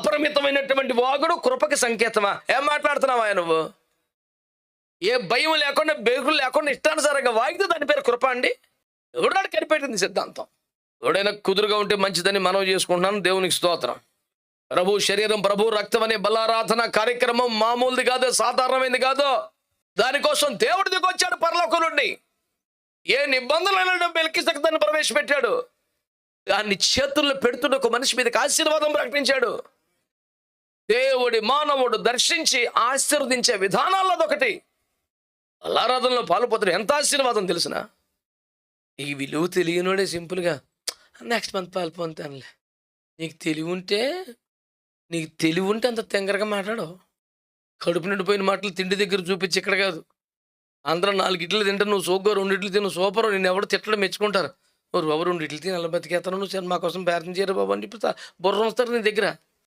అపరిమితమైనటువంటి వాగుడు కృపకి సంకేతమా? ఏం మాట్లాడుతున్నావా నువ్వు? ఏ భయం లేకుండా బెగులు లేకుండా ఇష్టానుసారంగా వాగితే దాని పేరు కృప అండి? ఎవడాడు కనిపెట్టింది సిద్ధాంతం? ఎవడైనా కుదురుగా ఉంటే మంచిదని మనం చేసుకుంటున్నాను దేవునికి స్తోత్రం. ప్రభు శరీరం ప్రభు రక్తం అనే బలారాధన కార్యక్రమం మామూలుది కాదు సాధారణమైనది కాదు. దానికోసం దేవుడి దిగొచ్చాడు పరలోకం నుండి ఏ నిబంధనలను మెలికిసకు దాన్ని ప్రవేశపెట్టాడు. దాన్ని చేతుల్లో పెడుతున్న ఒక మనిషి మీదకి ఆశీర్వాదం ప్రకటించాడు. దేవుడి మానవుడు దర్శించి ఆశీర్వదించే విధానాల్లో అదొకటి అల్లారాధనలో పాల్పోతాడు ఎంత ఆశీర్వాదం తెలిసిన? ఈ విలువ తెలియనోడే సింపుల్గా నెక్స్ట్ మంత్ పాల్పొంతానులే నీకు తెలివి ఉంటే నీకు తెలివి ఉంటే అంత తెంగరగా మాట్లాడు. కడుపు నిండిపోయిన మాటలు తిండి దగ్గర చూపించి ఇక్కడ కాదు. అందరూ నాలుగిట్లు తింటారు నువ్వు సోగ్గా రెండిట్లు తిను సూపర్. నేను ఎవరు తిట్టడం మెచ్చుకుంటారు. ఓ ఎవరు రెండు తిని అలా బతికేస్తాను నువ్వు సరే మా కోసం ప్రార్థన చేయరు బాబు అని చెప్పి బుర్ర వస్తారు నీ దగ్గర?